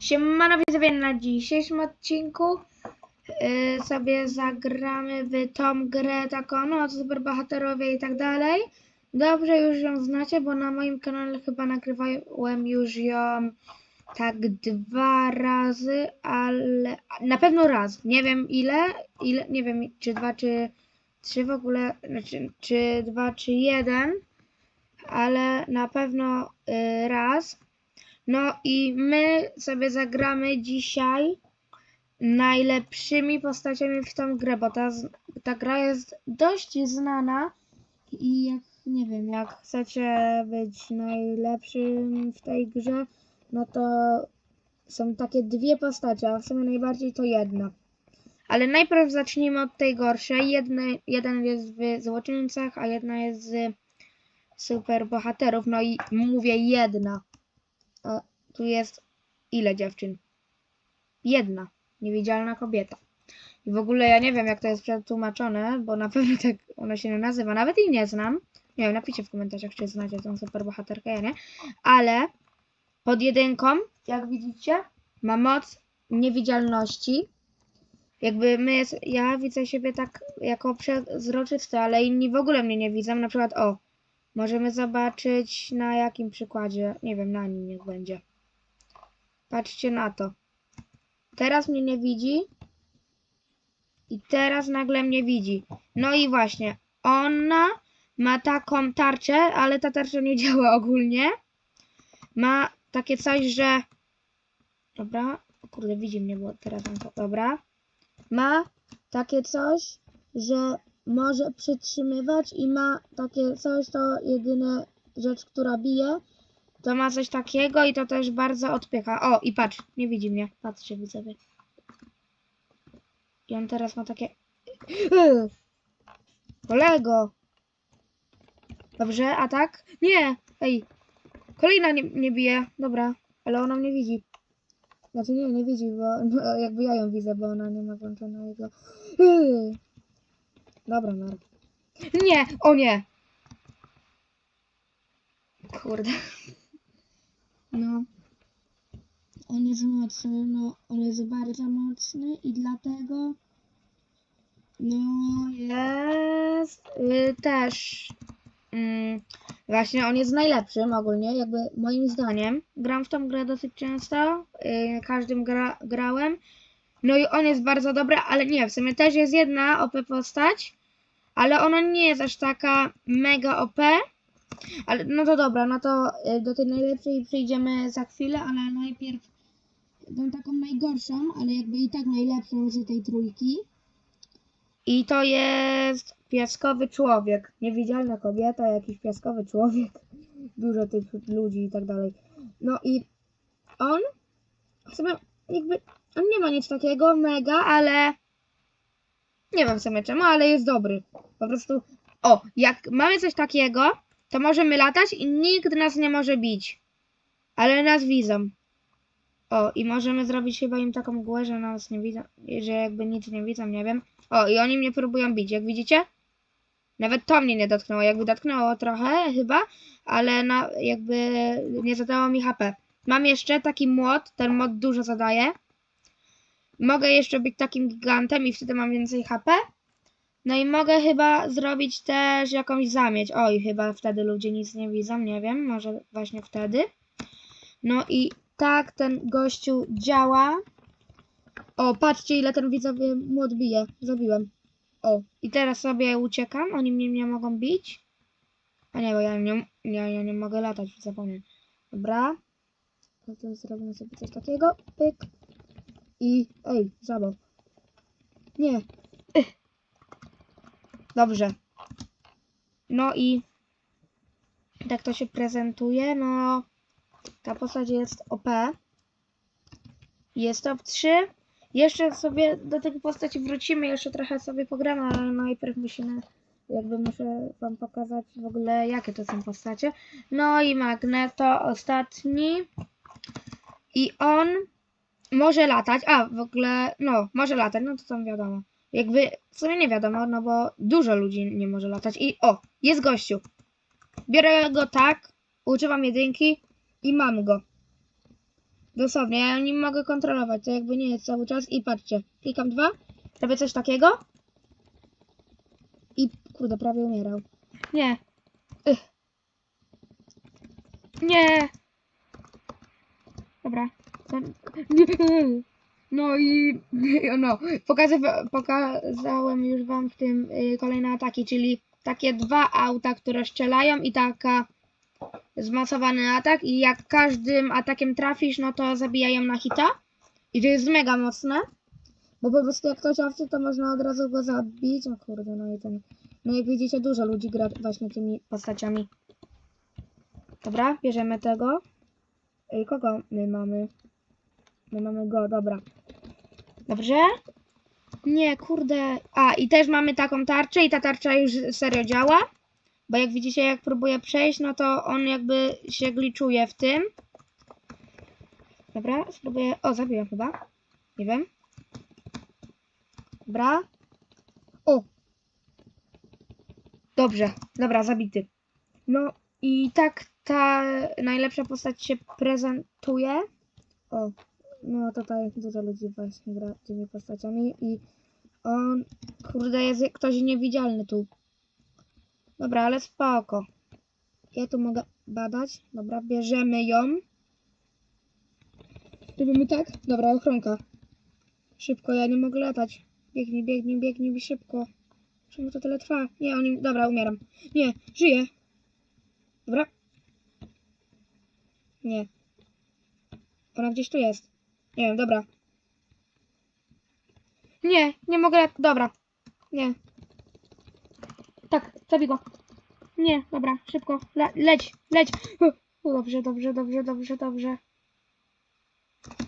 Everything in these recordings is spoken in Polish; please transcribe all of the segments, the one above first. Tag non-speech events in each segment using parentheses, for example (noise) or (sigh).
Siemano widzowie, na dzisiejszym odcinku yy, sobie zagramy w tą grę taką, no superbohaterowie i tak dalej. Dobrze już ją znacie, bo na moim kanale chyba nagrywałem już ją tak dwa razy, ale na pewno raz. Nie wiem ile, ile nie wiem czy dwa, czy trzy w ogóle, znaczy, czy dwa, czy jeden, ale na pewno yy, raz. No i my sobie zagramy dzisiaj najlepszymi postaciami w tą grę, bo ta, ta gra jest dość znana i jak, nie wiem, jak chcecie być najlepszym w tej grze, no to są takie dwie postacie, a w sumie najbardziej to jedna. Ale najpierw zacznijmy od tej gorszej. Jedne, jeden jest w złoczyńcach, a jedna jest z superbohaterów. No i mówię jedna. Tu jest ile dziewczyn? Jedna. Niewidzialna kobieta. I w ogóle ja nie wiem, jak to jest przetłumaczone, bo na pewno (laughs) tak ona się nie nazywa. Nawet jej nie znam. Nie wiem, napiszcie w komentarzach, czy znacie tą superbohaterkę, ja nie. Ale pod jedynką, jak widzicie, ma moc niewidzialności. Jakby my jest, ja widzę siebie tak jako przezroczysty, ale inni w ogóle mnie nie widzą. Na przykład, o, Możemy zobaczyć na jakim przykładzie. Nie wiem, na nim niech będzie. Patrzcie na to. Teraz mnie nie widzi. I teraz nagle mnie widzi. No i właśnie, ona ma taką tarczę, ale ta tarcza nie (laughs) działa ogólnie. Ma takie coś, że... Dobra. O kurde, widzi mnie, bo teraz mam to... Dobra. Ma takie coś, że może przytrzymywać i ma takie coś, to jedyna rzecz, która bije. To ma coś takiego i to też bardzo odpycha. O, i patrz, nie widzi mnie. Patrzcie, widzowie. I on teraz ma takie... (laughs) Kolego! Dobrze, a tak? Nie! Ej! Kolejna nie, nie bije. Dobra, ale ona mnie widzi. Znaczy nie, nie widzi, bo no, jakby ja ją widzę, bo ona nie ma włączonego. Yy! Dobra, Mar. Nie, o nie! Kurde. No. On jest mocny, no, on jest bardzo mocny i dlatego no jest y, też mm, właśnie on jest najlepszym ogólnie, jakby moim zdaniem. Gram w tą grę dosyć często, y, każdym gra, grałem. No i on jest bardzo dobry, ale nie, w sumie też jest jedna OP postać, ale ona nie jest aż taka mega OP. Ale no to dobra, no to y, do tej najlepszej przyjdziemy za chwilę, ale najpierw tą taką najgorszą, ale jakby i tak najlepszą z tej trójki. I to jest piaskowy człowiek. Niewidzialna kobieta, jakiś piaskowy człowiek. (laughs) Dużo tych ludzi i tak dalej. No i on w sumie jakby nie ma nic takiego mega, ale nie wiem w sumie czemu, ale jest dobry. Po prostu o, jak mamy coś takiego, to możemy latać i nikt nas nie może bić. Ale nas widzą. O, i możemy zrobić chyba im taką mgłę, że nas nie widzą, że jakby nic nie widzą, nie wiem. O, i oni mnie próbują bić, jak widzicie? Nawet to mnie nie dotknęło, jakby dotknęło trochę chyba, ale na, jakby nie zadało mi HP. Mam jeszcze taki młot, ten młot dużo zadaje. Mogę jeszcze być takim gigantem i wtedy mam więcej HP. No i mogę chyba zrobić też jakąś zamieć. Oj, chyba wtedy ludzie nic nie widzą, nie wiem, może właśnie wtedy. No i tak ten gościu działa. O, patrzcie ile ten widzowie młot bije. Zabiłem. O, i teraz sobie uciekam, oni mnie nie mogą bić. A nie, bo ja nie, ja, ja nie mogę latać, zapomniałem. Dobra. To zrobimy sobie coś takiego. Pyk. I... Ej, zabaw. Nie. Dobrze. No i... Tak to się prezentuje. No... Ta postać jest OP. Jest top 3. Jeszcze sobie do tej postaci wrócimy, jeszcze trochę sobie pogramy, ale najpierw musimy, jakby muszę wam pokazać w ogóle jakie to są postacie. No i Magneto ostatni. I on może latać, a w ogóle, no, może latać, no to tam wiadomo. Jakby, w sumie nie wiadomo, no bo dużo ludzi nie może latać. I o, jest gościu. Biorę go tak, używam jedynki i mam go. Dosłownie, ja nim mogę kontrolować, to jakby nie jest cały czas. I patrzcie, klikam dwa, robię coś takiego. I kurde, prawie umierał. Nie. Ych. Nie. Dobra. No i (laughs) no, pokazywa- pokazałem już wam w tym y, kolejne ataki, czyli takie dwa auta, które strzelają i taka zmasowany atak i jak każdym atakiem trafisz, no to zabijają na hita. I to jest mega mocne. Bo po prostu jak ktoś awczy, to można od razu go zabić. O kurde, no i ten. No jak widzicie, dużo ludzi gra właśnie tymi postaciami. Dobra, bierzemy tego. Kogo my mamy? My mamy go, dobra. Dobrze? Nie, kurde. A, i też mamy taką tarczę i ta tarcza już serio działa. Bo jak widzicie, jak próbuję przejść, no to on jakby się gliczuje w tym. Dobra, spróbuję. O, zabiłem chyba. Nie wiem. Dobra. O! Dobrze, dobra, zabity. No i tak ta najlepsza postać się prezentuje. O, no tutaj dużo ludzi właśnie gra tymi postaciami i on, kurde, jest ktoś niewidzialny tu. Dobra, ale spoko. Ja tu mogę badać. Dobra, bierzemy ją. Robimy tak? Dobra, ochronka. Szybko, ja nie mogę latać. Biegnij, biegnij, biegnij szybko. Czemu to tyle trwa? Nie, oni... Dobra, umieram. Nie, żyję. Dobra. Nie. Ona gdzieś tu jest. Nie wiem, dobra. Nie, nie mogę. Dobra. Nie. Tak, zabij go. Nie, dobra, szybko. Le leć, leć. (laughs) Dobrze, dobrze, dobrze, dobrze, dobrze.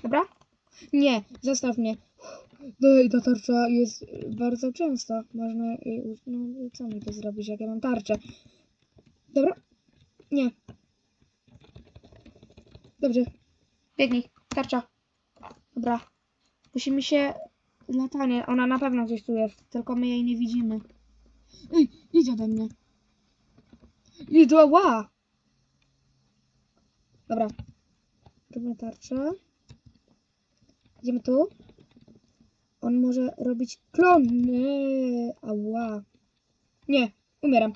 Dobra? Nie, zostaw mnie. No i ta tarcza jest bardzo częsta. Można użyć. No co mi to zrobić, jak ja mam tarczę? Dobra? Nie. Dobrze. Biegnij. Tarcza. Dobra. Musimy się... Latanie. Ona na pewno gdzieś tu jest. Tylko my jej nie widzimy. Ej, idź ode mnie. Nie do ła! Dobra. Robimy tarczę. Idziemy tu. On może robić klony. Ała. Nie, umieram.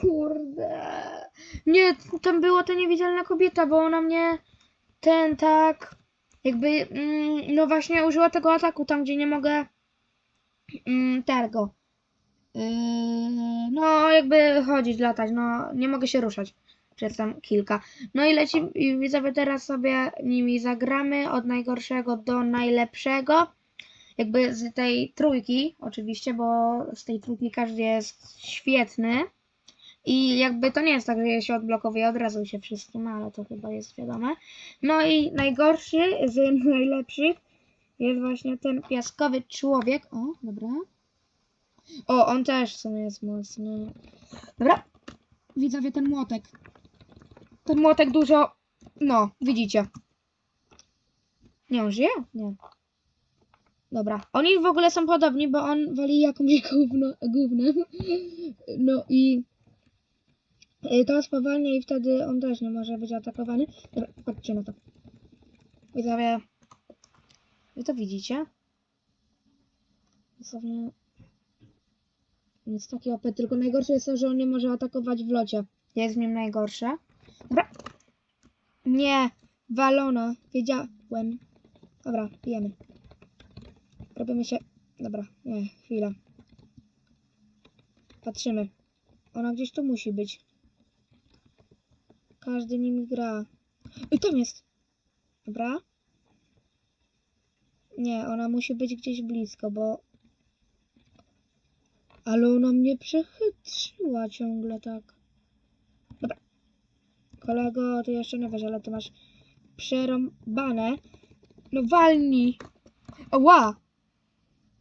Kurde. Nie, tam była ta niewidzialna kobieta, bo ona mnie ten tak jakby mm, no właśnie użyła tego ataku tam, gdzie nie mogę mm, tego. Yy, no jakby chodzić, latać, no nie mogę się ruszać przez tam kilka. No i leci, i widzowie teraz sobie nimi zagramy od najgorszego do najlepszego. Jakby z tej trójki, oczywiście, bo z tej trójki każdy jest świetny. I jakby to nie jest tak, że się odblokowuje od razu się wszystkim, ale to chyba jest wiadome. No i najgorszy z (laughs) najlepszych jest właśnie ten piaskowy człowiek. O, dobra. O, on też w sumie jest mocny. Dobra. Widzowie, ten młotek. Ten młotek dużo... No, widzicie. Nie, on żyje? Nie. Dobra. Oni w ogóle są podobni, bo on wali jakąś (laughs) gówno, gównem. No i... y, To spowalnia i wtedy on też nie może być atakowany. Dobra, patrzcie na to. Widzowie... Wy to widzicie? Dosłownie... Jest taki tylko najgorsze jest to, że on nie może atakować w locie. Jest w nim najgorsze. Dobra. Nie, walona. Wiedziałem. Dobra, pijemy. Robimy się... Dobra, nie, chwila. Patrzymy. Ona gdzieś tu musi być. Każdy nimi gra. I tam jest. Dobra. Nie, ona musi być gdzieś blisko, bo ale ona mnie przechytrzyła ciągle tak. Dobra. Kolego, ty jeszcze nie wiesz, ale ty masz przerąbane. No walnij. Ła!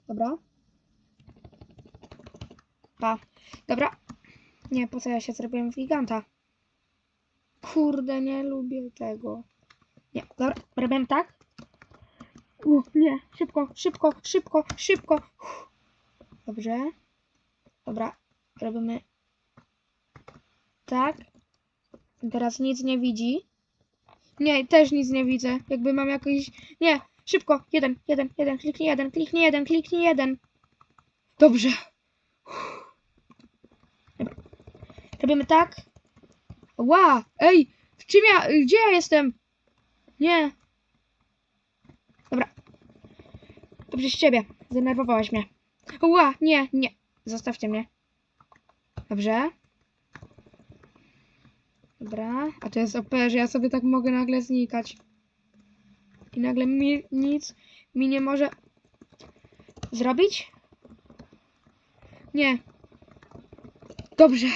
Dobra. Pa. Dobra. Nie, po co ja się zrobiłem w giganta? Kurde, nie lubię tego. Nie, dobra, robię tak. U, nie, szybko, szybko, szybko, szybko. Uff. Dobrze. Dobra, robimy tak. Teraz nic nie widzi. Nie, też nic nie widzę. Jakby mam jakiś... Nie, szybko. Jeden, jeden, jeden, kliknij jeden, kliknij jeden, kliknij jeden. Dobrze. Dobra. Robimy tak. Ła, ej, w czym ja, gdzie ja jestem? Nie. Dobra. To przez ciebie. Zdenerwowałaś mnie. Ła, nie, nie. Zostawcie mnie. Dobrze. Dobra. A to jest OP, że ja sobie tak mogę nagle znikać. I nagle mi nic mi nie może zrobić? Nie. Dobrze.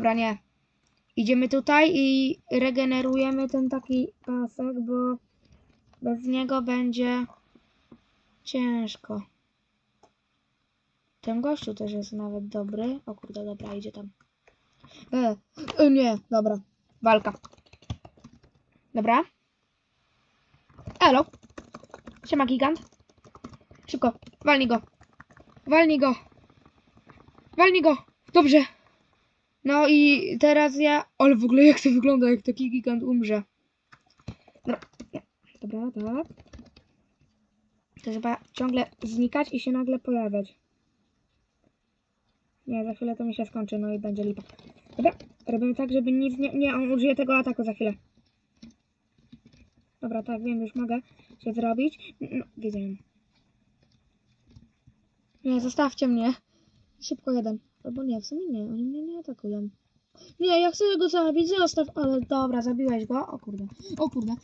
Dobra, nie. Idziemy tutaj i regenerujemy ten taki pasek, bo bez niego będzie ciężko. Ten gościu też jest nawet dobry. O kurde, dobra, idzie tam. E, e, nie, dobra. Walka. Dobra. Elo. Siema, gigant. Szybko, walnij go. Walnij go. Walnij go. Dobrze. No i teraz ja... Ale w ogóle jak to wygląda, jak taki gigant umrze. Dobra, nie. Dobra, tak. To trzeba ciągle znikać i się nagle pojawiać. Nie, za chwilę to mi się skończy, no i będzie lipa. Dobra, robimy tak, żeby nic nie... Nie, on użyje tego ataku za chwilę. Dobra, tak, wiem, już mogę się zrobić. No, wiedziałem. Nie, zostawcie mnie. Szybko jeden. Albo nie, w sumie nie, oni mnie nie atakują. Nie, ja chcę go zabić, zostaw, ale dobra, zabiłeś go. O kurde, o kurde.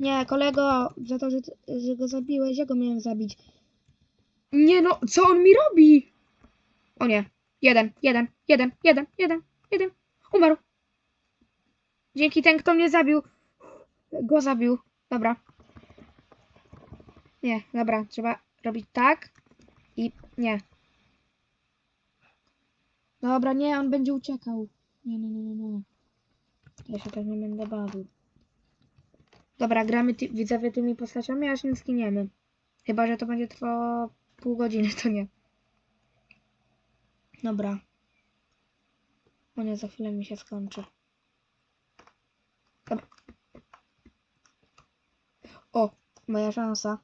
Nie, kolego, za to, że, że go zabiłeś, ja go miałem zabić. Nie no, co on mi robi? O nie, jeden, jeden, jeden, jeden, jeden, jeden. Umarł. Dzięki ten, kto mnie zabił. Go zabił. Dobra. Nie, dobra, trzeba robić tak. I nie. Dobra, nie, on będzie uciekał. Nie, nie, nie, nie, nie. Ja się tak nie będę bawił. Dobra, gramy ty, widzowie tymi postaciami, aż nie skiniemy. Chyba, że to będzie trwało pół godziny, to nie. Dobra. O nie, za chwilę mi się skończy. Dobra. O, moja szansa.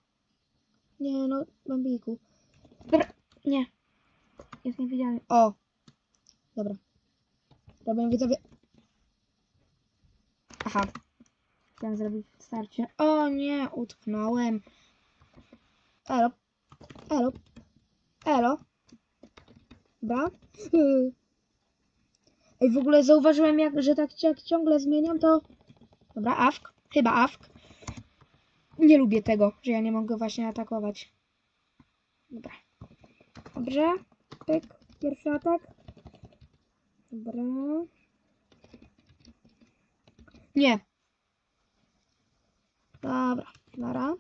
Nie no, bambiku. Dobra, nie. Jest niewidzialny. O. Dobra. Robię widzowie. Aha. Chciałem zrobić starcie. O nie, utknąłem. Elo. Elo. Elo. Dobra. Ej, w ogóle zauważyłem, jak, że tak jak ciągle zmieniam, to... Dobra, awk. Chyba awk. Nie lubię tego, że ja nie mogę właśnie atakować. Dobra. Dobrze. Pyk. Pierwszy atak. Dobra. Nie. Dobra. Nara.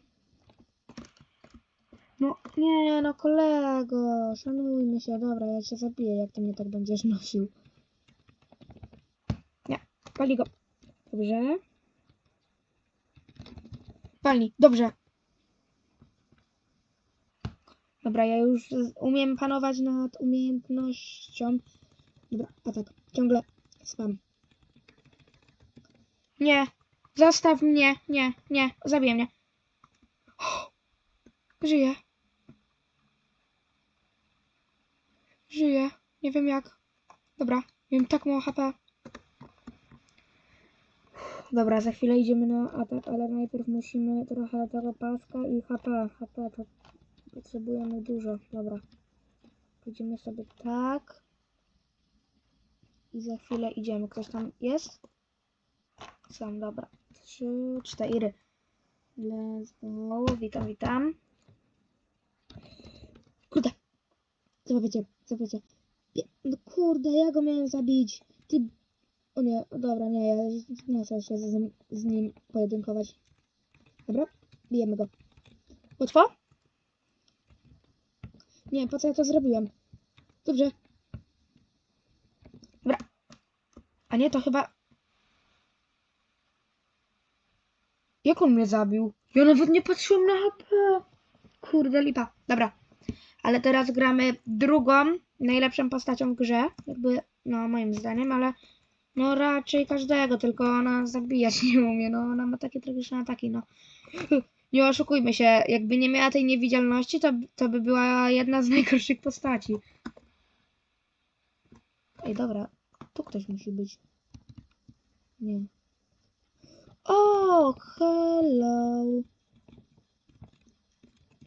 No, nie, no kolego, szanujmy się, dobra, ja cię zabiję, jak ty mnie tak będziesz nosił. Nie, pali go. Dobrze. Palni, dobrze. Dobra, ja już umiem panować nad umiejętnością. Dobra, atak. Ciągle spam. Nie, zostaw mnie, nie, nie, zabij mnie. (gasps) Żyję. Żyję. Nie wiem jak. Dobra, miałem tak mało HP. Dobra, za chwilę idziemy na atak, ale najpierw musimy trochę tego paska i HP. HP to potrzebujemy dużo. Dobra. Pójdziemy sobie tak. I za chwilę idziemy. Ktoś tam jest? Są, dobra. Trzy, cztery. Let's go. Witam, witam. Kurde. Zobaczycie, zobaczycie. Pie- No kurde, ja go miałem zabić. Ty... O nie, dobra, nie, ja nie chcę się z, z nim pojedynkować. Dobra, bijemy go. Łatwo? Nie, po co ja to zrobiłem? Dobrze. Dobra. A nie, to chyba... Jak on mnie zabił? Ja nawet nie patrzyłem na HP. Kurde, lipa. Dobra. Ale teraz gramy drugą, najlepszą postacią w grze. Jakby, no moim zdaniem, ale No raczej każdego, tylko ona zabijać nie umie, no ona ma takie tragiczne ataki, no. Nie oszukujmy się, jakby nie miała tej niewidzialności, to, to by była jedna z najgorszych postaci. Ej, dobra, tu ktoś musi być. Nie. O, hello.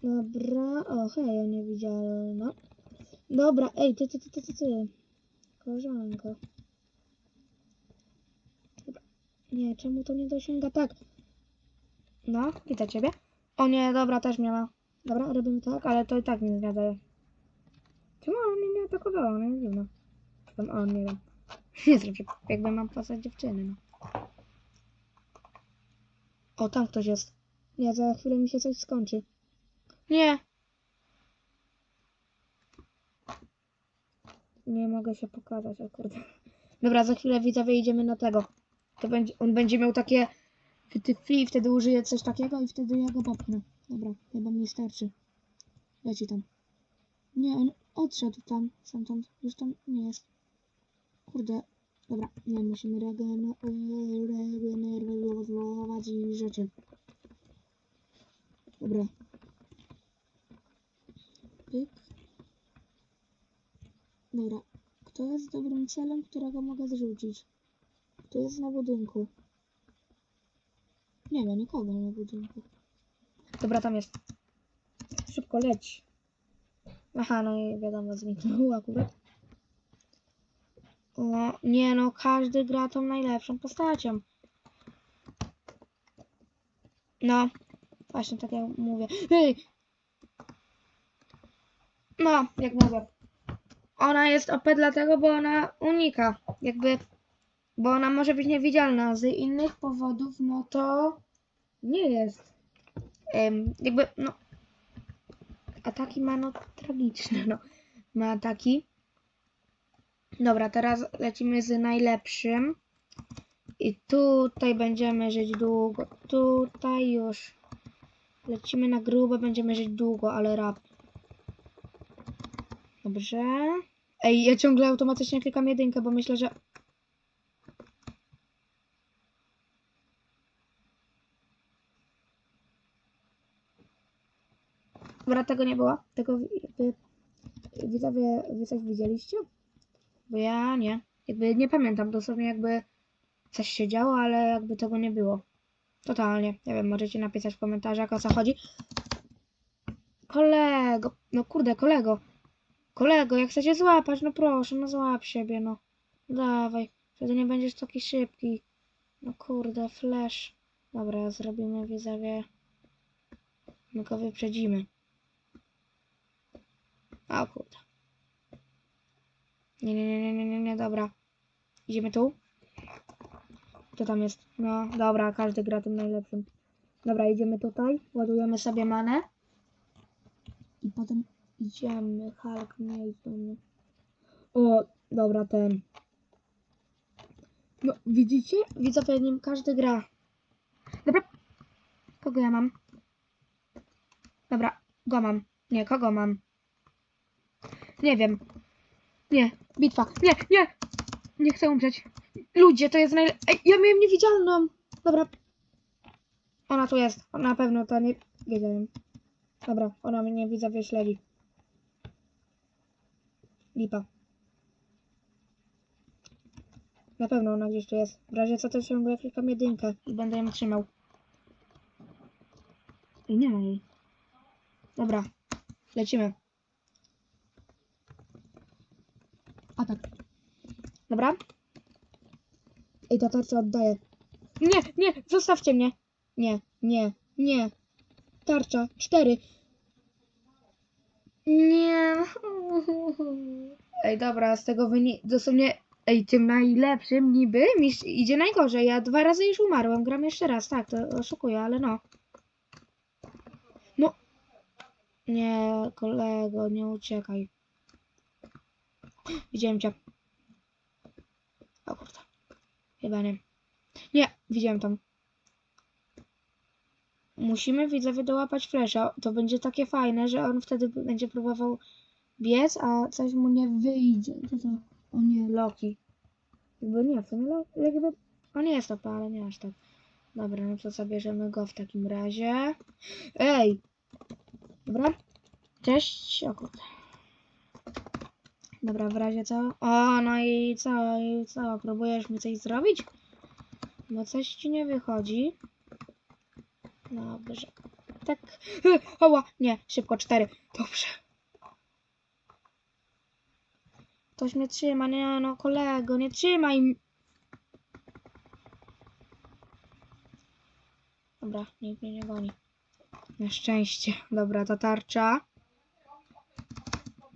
Dobra, o hej, niewidzialna. Dobra, ej, ty, ty, ty, ty, ty, ty. Koleżanko. Dobra. Nie, czemu to nie dosięga? Tak. No, widzę ciebie. O nie, dobra, też miała. Dobra, robimy tak, ale to i tak nie daje. Czemu ona mnie nie atakowała? No nie wiem. Tam on, nie wiem. Nie wiem, jakby mam postać dziewczyny, no. O, tam ktoś jest. Nie, za chwilę mi się coś skończy. Nie. Nie mogę się pokazać, o kurde. Dobra, za chwilę widzowie idziemy na tego. To będzie, on będzie miał takie wytyfli, wtedy użyję coś takiego i wtedy ja go popchnę. Dobra, chyba mi starczy. Leci tam. Nie, on odszedł tam, stamtąd. Już tam nie jest. Kurde. Dobra, nie, musimy regenerować i rzeczy. Dobra. Pyk. Dobra. Kto jest dobrym celem, którego mogę zrzucić? Kto jest na budynku? Nie ma nikogo na budynku. Dobra, tam jest. Szybko leć. Aha, no i wiadomo, zniknął (laughs) akurat. O, nie no, każdy gra tą najlepszą postacią. No, właśnie tak jak mówię. Hej! No, jak mówię. Ona jest OP dlatego, bo ona unika. Jakby, bo ona może być niewidzialna. Z innych powodów, no to nie jest. Em, jakby, no. Ataki ma no tragiczne, no. Ma ataki. Dobra, teraz lecimy z najlepszym. I tutaj będziemy żyć długo. Tutaj już. Lecimy na grubo, będziemy żyć długo, ale rap. Dobrze. Ej, ja ciągle automatycznie klikam jedynkę, bo myślę, że... Dobra, tego nie było. Tego jakby... Widzowie, wy coś widzieliście? Bo ja nie. Jakby nie pamiętam dosłownie jakby coś się działo, ale jakby tego nie było. Totalnie. Nie wiem, możecie napisać w komentarzach o co chodzi. Kolego, no kurde, kolego. Kolego, jak chcecie złapać, no proszę, no złap siebie, no. Dawaj, wtedy nie będziesz taki szybki. No kurde, flash. Dobra, zrobimy widzowie. My go wyprzedzimy. O kurde. Nie, nie, nie, nie, nie, nie, nie, dobra. Idziemy tu? Kto tam jest? No, dobra, każdy gra tym najlepszym. Dobra, idziemy tutaj, ładujemy sobie manę. I potem idziemy. Hulk, nie idź mnie. O, dobra, ten. No, widzicie? Widzowie, nim każdy gra. Dobra. Kogo ja mam? Dobra, go mam. Nie, kogo mam? Nie wiem. Nie, bitwa. Nie, nie! Nie chcę umrzeć. Ludzie, to jest najlepsze. Ja miałem niewidzialną. Dobra. Ona tu jest. Na pewno to nie wiedziałem. Dobra, ona mnie widzowie śledzi. Lipa. Na pewno ona gdzieś tu jest. W razie co to ciągle klikam jedynkę i będę ją trzymał. I nie ma jej. Dobra. Lecimy. Atak. Dobra. Ej, ta tarcza oddaje. Nie, nie, zostawcie mnie. Nie, nie, nie. Tarcza, cztery. Nie. (laughs) Ej, dobra, z tego wynik... Dosłownie, ej, tym najlepszym niby mi idzie najgorzej. Ja dwa razy już umarłem. Gram jeszcze raz, tak, to oszukuję, ale no. No. Nie, kolego, nie uciekaj. Widziałem cię. O kurde. Chyba nie. Nie, widziałem tam. Musimy widzowie dołapać flesza. To będzie takie fajne, że on wtedy będzie próbował biec, a coś mu nie wyjdzie. Co to? O nie, Loki. Jakby nie, w sumie jakby... On jest OP, ale nie aż tak. Dobra, no to zabierzemy go w takim razie. Ej! Dobra. Cześć. O kurde. Dobra, w razie co? O, no i co? I co? Próbujesz mi coś zrobić? Bo coś ci nie wychodzi. Dobrze. Tak. (laughs) Oła! Nie, szybko, cztery. Dobrze. Ktoś mnie trzyma, nie no kolego, nie trzymaj Dobra, nikt mnie nie goni. Na szczęście. Dobra, ta tarcza.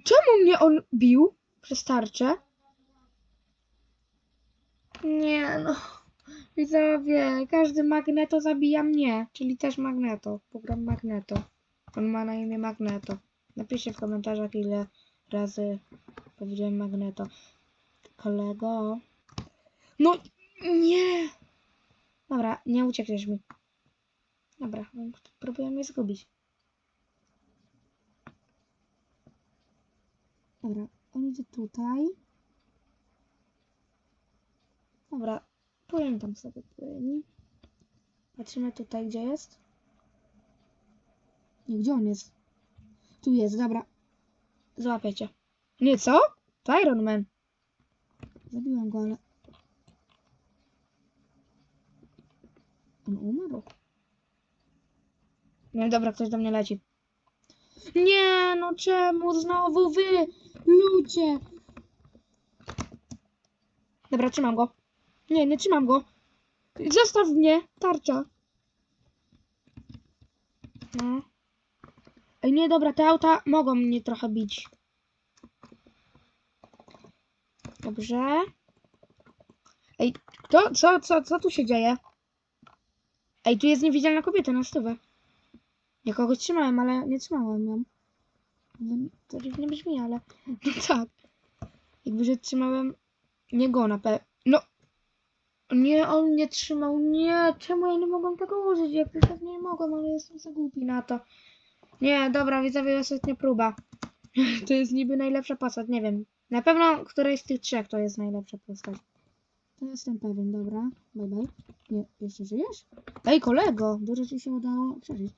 Czemu mnie on bił przez tarczę? Nie no. Widzowie, każdy magneto zabija mnie, czyli też magneto. Pogram magneto. On ma na imię magneto. Napiszcie w komentarzach ile razy powiedziałem magneto. Kolego. No nie. Dobra, nie uciekniesz mi. Dobra, on próbuje mnie zgubić. Dobra, on idzie tutaj. Dobra, płyń tam sobie płyń. Patrzymy tutaj, gdzie jest. Nie, gdzie on jest? Tu jest, dobra. Złapię cię. Nie, co? To Iron Man. Zabiłem go, ale... On umarł. No dobra, ktoś do mnie leci. Nie, no czemu znowu wy, ludzie? Dobra, trzymam go. Nie, nie trzymam go. Zostaw mnie, tarcza. No. Ej, nie, dobra, te auta mogą mnie trochę bić. Dobrze. Ej, kto, co, co, co tu się dzieje? Ej, tu jest niewidzialna kobieta na stówę. Ja kogoś trzymałem, ale nie trzymałem ją. No, To dziwnie brzmi, ale no (laughs) tak. Jakby, że trzymałem nie go na pe... No! Nie, on mnie trzymał. Nie, czemu ja nie mogłam tego użyć? To pewnie nie mogłam, ale jestem za głupi na to. Nie, dobra, widzowie, ostatnia próba. (laughs) To jest niby najlepsza postać, nie wiem. Na pewno któraś z tych trzech to jest najlepsza postać. To jestem pewien, dobra. Bye bye. Nie, jeszcze żyjesz? Ej, kolego, dużo ci się udało przeżyć.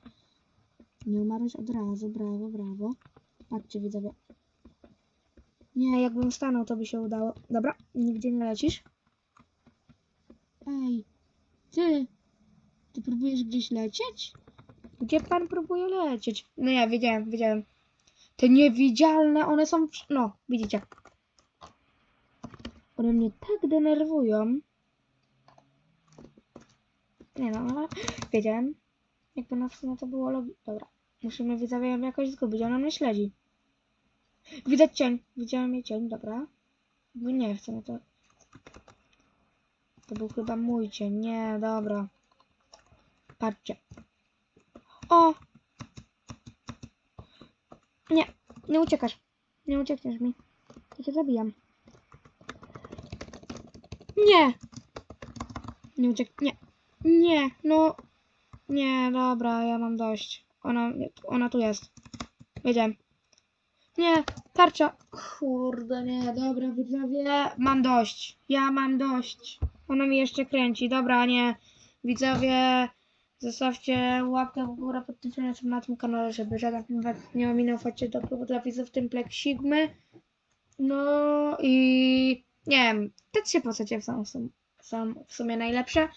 Nie umarłeś od razu, brawo, brawo. Patrzcie, widzowie. Nie, jakbym stanął, to by się udało. Dobra, nigdzie nie lecisz. Ej, ty, ty próbujesz gdzieś lecieć? Gdzie pan próbuje lecieć? No ja wiedziałem, wiedziałem. Te niewidzialne, one są... wsz- No, widzicie. One mnie tak denerwują. Nie no, ale wiedziałem. Jakby na w to było logi... Dobra. Musimy widzowie jakoś zgubić, ona mnie śledzi. Widać cień. Widziałem jej cień, dobra. Jakby nie, w sumie to... To był chyba mój cień. Nie, dobra. Patrzcie. O! Nie, nie uciekasz. Nie uciekniesz mi. Ja cię zabijam. Nie! Nie uciek... Nie. Nie, no... Nie, dobra, ja mam dość. Ona, ona tu jest. Wiedziałem. Nie, tarcza. Kurde, nie, dobra, widzowie. Mam dość. Ja mam dość. Ona mi jeszcze kręci. Dobra, nie. Widzowie, zostawcie łapkę w górę pod tym filmem na tym kanale, żeby żaden film was nie ominął. Chodźcie do klubu dla widzów Tymplek Sigmy. No i nie wiem, te trzy postacie są, są, są w sumie najlepsze.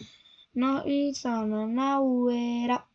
No i co, no, na łyra.